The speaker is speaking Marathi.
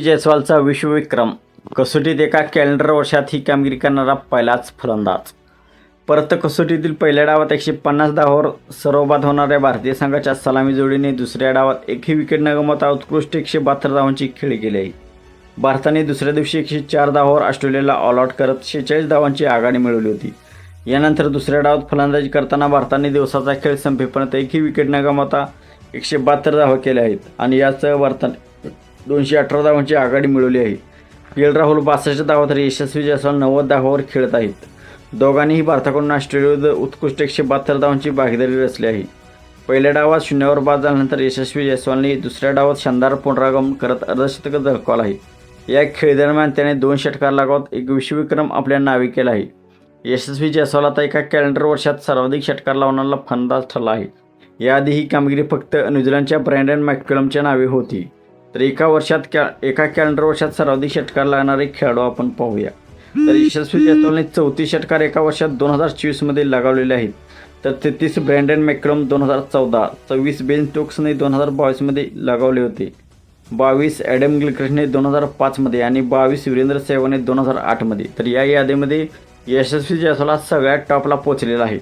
जयस्वालचा विश्वविक्रम. कसोटीत एका कॅलेंडर वर्षात ही कामगिरी करणारा पहिलाच फलंदाज. परत कसोटीतील पहिल्या डावात एकशे पन्नास धावावर सर्वबाद होणाऱ्या भारतीय संघाच्या सलामी जोडीने दुसऱ्या डावात एकही विकेट न गमवता उत्कृष्ट एकशे बहात्तर धावांची खेळी केली. आहे भारताने दुसऱ्या दिवशी एकशे चार धावावर ऑस्ट्रेलियाला ऑल आऊट करत शेहेचाळीस धावांची आघाडी मिळवली होती. यानंतर दुसऱ्या डावात फलंदाजी करताना भारताने दिवसाचा खेळ संपेपर्यंत एकही विकेट न गमावता एकशे बहात्तर धावा केल्या आहेत. आणि यासह भारताने दोनशे अठरा धावांची आघाडी मिळवली आहे. के एल राहुल बासष्ट धावा तर यशस्वी जयस्वाल नव्वद धावावर खेळत आहेत. दोघांनीही भारताकडून ऑस्ट्रेलियाविरुद्ध उत्कृष्ट एकशे बहात्तर धावांची भागीदारी रचली आहे. पहिल्या डावात शून्यावर बाद झाल्यानंतर यशस्वी जयस्वालने दुसऱ्या डावात शानदार पुनरागमन करत अर्धशतक झळकावलं आहे. या खेळदरम्यान त्याने दोन षटकार लागवत एक विश्वविक्रम आपल्या नावे केला आहे. यशस्वी जयस्वाल आता एका कॅलेंडर वर्षात सर्वाधिक षटकार लावणारा फंदाज ठरला आहे. याआधी ही कामगिरी फक्त न्यूझीलंडच्या ब्रँडन मॅक्युलमच्या नावे होती. तर एका वर्षात कॅ एका कॅलेंडर वर्षात सर्वाधिक षटकार लागणारे खेळाडू आपण पाहूया. तर यशस्वी जयस्वालने चौतीस षटकार एका वर्षात दोन हजार चोवीसमध्ये लगावलेले आहेत. तर तेहतीस ब्रँडन मॅककलम दोन हजार चौदा सव्वीस बेन स्टोक्सने दोन हजार बावीसमध्ये लगावले होते. बावीस ॲडम गिलक्रिस्टने दोन हजार पाचमध्ये आणि बावीस वीरेंद्र सेहवागने दोन हजार आठमध्ये तर या यादीमध्ये यशस्वी जयस्वाल सगळ्यात टॉपला पोचलेला आहे.